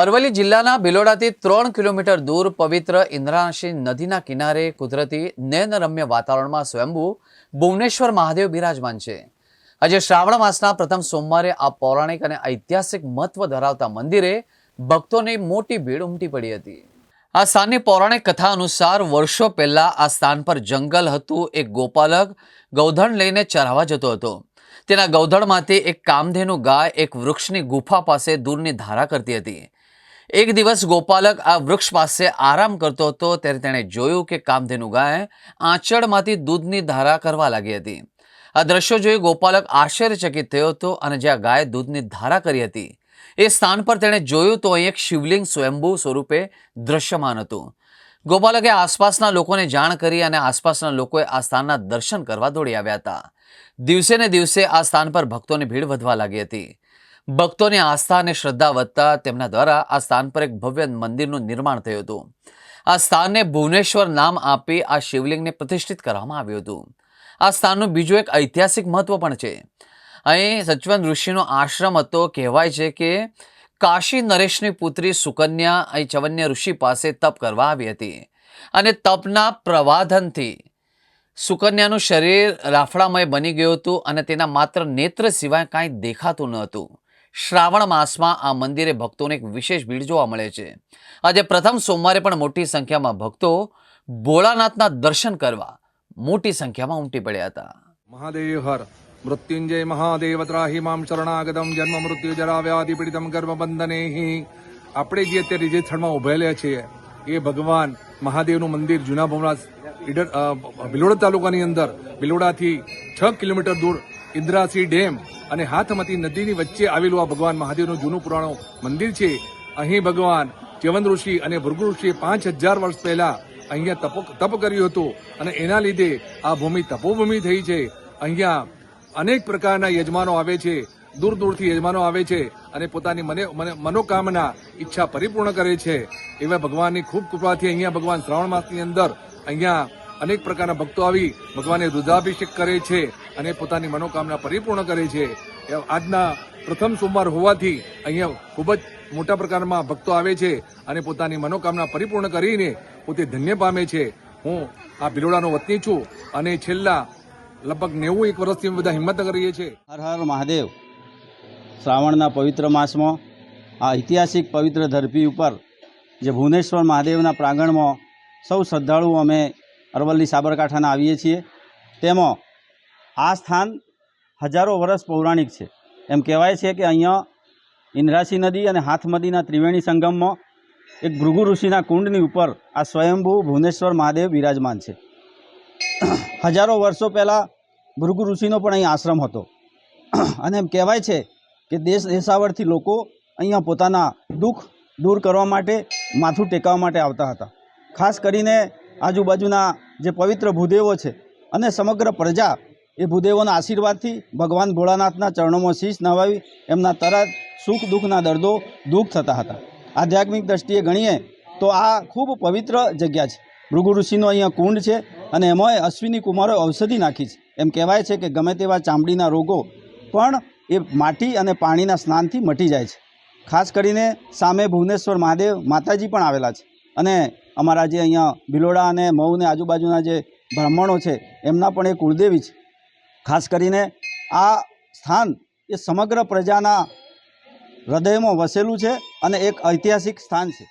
અરવલ્લી જિલ્લાના ભિલોડાથી ત્રણ કિલોમીટર દૂર પવિત્ર ઇન્દ્રાશી નદીના કિનારે કુદરતી નયનરમ્ય વાતાવરણમાં સ્વયંભુ ભુવનેશ્વર મહાદેવ બિરાજમાન છે. આજે શ્રાવણ માસના પ્રથમ સોમવારે આ પૌરાણિક અને ઐતિહાસિક મહત્વ ધરાવતા મંદિરે ભક્તોની મોટી ભીડ ઉમટી પડી હતી. આ સ્થાનની પૌરાણિક કથા અનુસાર વર્ષો પહેલા આ સ્થાન પર જંગલ હતું, એક ગોપાલક ગૌધણ લઈને ચરાવા જતો હતો. તેના ગૌધણમાંથી એક કામધેનુ ગાય એક વૃક્ષની ગુફા પાસે દૂરની ધારા કરતી હતી. એક દિવસ ગોપાલક આ વૃક્ષ પાસે આરામ કરતો હતો, ત્યારે તેણે જોયું કે કામધેનુ ગાય આંચળમાંથી દૂધની ધારા કરવા લાગી હતી. આ દ્રશ્યો જોઈ ગોપાલક આશ્ચર્યચકિત થયો હતો અને જ્યાં ગાય દૂધની ધારા કરી હતી, એ સ્થાન પર તેણે જોયું તો અહીં એક શિવલિંગ સ્વયંભૂ સ્વરૂપે દ્રશ્યમાન હતું. ગોપાલકે આસપાસના લોકોને જાણ કરી અને આસપાસના લોકોએ આ સ્થાનના દર્શન કરવા દોડી આવ્યા હતા. દિવસે ને દિવસે આ સ્થાન પર ભક્તોની ભીડ વધવા લાગી હતી. ભક્તોની આસ્થા અને શ્રદ્ધા વધતા તેમના દ્વારા આ સ્થાન પર એક ભવ્ય મંદિરનું નિર્માણ થયું હતું. આ સ્થાનને ભુવનેશ્વર નામ આપી આ શિવલિંગને પ્રતિષ્ઠિત કરવામાં આવ્યું હતું. આ સ્થાનનું બીજું એક ઐતિહાસિક મહત્વ પણ છે. અહીં સચવંત ઋષિનો આશ્રમ હતો. કહેવાય છે કે કાશી નરેશની પુત્રી સુકન્યા અહીં ચવન્ય ઋષિ પાસે તપ કરવા આવી હતી અને તપના પ્રવાધનથી સુકન્યાનું શરીર રાફડામય બની ગયું હતું અને તેના માત્ર નેત્ર સિવાય કાંઈ દેખાતું ન હતું. શ્રાવણ માસમાં આ મંદિરે ભક્તોને એક વિશેષ ભીડ જોવા મળે છે. આજે પ્રથમ સોમવારે પણ મોટી સંખ્યામાં ભક્તો ભોળાનાથના દર્શન કરવા મોટી સંખ્યામાં ઉમટી પડ્યા હતા. મહાદેવ હર, મૃત્યુંજય મહાદેવ ત્રાહી મામ શરણાગતમ, જન્મ મૃત્યુ જરા વ્યાધિ પીડિતમ ગર્ભબંધને આપણે જે અત્યારે જે સ્થળમાં ઉભેલા છીએ, એ ભગવાન મહાદેવનું મંદિર જૂના ભવનાથ ભિલોડા તાલુકાની અંદર, ભિલોડાથી છ કિલોમીટર દૂર ઇન્દ્રાસી ડેમ અને હાથમતી નદીની વચ્ચે આવેલું આ ભગવાન મહાદેવનું જૂનું પુરાણું મંદિર છે. અહીં ભગવાન ચ્યવન ઋષિ અને ભૃગુ ઋષિએ પાંચ હજાર વર્ષ પહેલા અહીંયા તપ તપ કર્યું હતું અને એના લીધે આ ભૂમિ તપોભૂમિ થઈ છે. અહીંયા અનેક પ્રકારના યજમાનો આવે છે, દૂર દૂરથી યજમાનો આવે છે અને પોતાની મને મને મનોકામના ઈચ્છા પરિપૂર્ણ કરે છે. એવા ભગવાનની ખૂબ કૃપાથી અહીંયા ભગવાન શ્રાવણ માસની અંદર અહીંયા અનેક પ્રકારના ભક્તો આવી ભગવાનને રુદ્રાભિષેક કરે છે. અને પોતાની મનોકામના પરિપૂર્ણ કરે છે. આજના પ્રથમ સોમવાર હોવાથી અહીંયા ખૂબ જ મોટા પ્રકારમાં ભક્તો આવે છે અને પોતાની મનોકામના પરિપૂર્ણ કરીને પોતે ધન્ય પામે છે. હું આ ભિલોડાનો વતની છું અને છેલ્લા લગભગ નેવું એક વર્ષથી બધા હિંમત કરીએ છીએ. હર હર મહાદેવ. શ્રાવણના પવિત્ર માસમાં આ ઐતિહાસિક પવિત્ર ધરતી ઉપર જે ભુવનેશ્વર મહાદેવના પ્રાંગણમાં સૌ શ્રદ્ધાળુઓ અમે અરવલ્લી સાબરકાંઠાના આવીએ છીએ. તેમાં આ સ્થાન હજારો વર્ષ પૌરાણિક છે. એમ કહેવાય છે કે અહીંયા ઇન્દ્રાસી નદી અને હાથમદીના ત્રિવેણી સંગમમાં એક ભૃગુ ઋષિના કુંડની ઉપર આ સ્વયંભૂ ભુવનેશ્વર મહાદેવ બિરાજમાન છે. હજારો વર્ષો પહેલાં ભૃગુ ઋષિનો પણ અહીં આશ્રમ હતો. અને એમ કહેવાય છે કે દેશ દેશાવરથી લોકો અહીંયા પોતાના દુઃખ દૂર કરવા માટે, માથું ટેકાવવા માટે આવતા હતા. ખાસ કરીને આજુબાજુના જે પવિત્ર ભૂદેવો છે અને સમગ્ર પ્રજા એ ભૂદેવોના આશીર્વાદથી ભગવાન ભોળાનાથના ચરણોમાં શીશ નવાવી, એમના તરત સુખ દુઃખના દર્દો દુઃખ થતા હતા. આધ્યાત્મિક દ્રષ્ટિએ ગણીએ તો આ ખૂબ પવિત્ર જગ્યા છે. ભૃગુ ઋષિનો અહીંયા કુંડ છે અને એમાંય અશ્વિની કુમારો ઔષધિ નાખી છે. એમ કહેવાય છે કે ગમે તેવા ચામડીના રોગો પણ એ માટી અને પાણીના સ્નાનથી મટી જાય છે. ખાસ કરીને સામે ભુવનેશ્વર મહાદેવ માતાજી પણ આવેલા છે. અને અમારા જે અહીંયા ભિલોડા અને મઉ ને આજુબાજુના જે બ્રાહ્મણો છે, એમના પણ એ કુળદેવી છે. ખાસ કરીને આ સ્થાન એ સમગ્ર પ્રજાના હૃદયમાં વસેલું છે અને એક ઐતિહાસિક સ્થાન છે.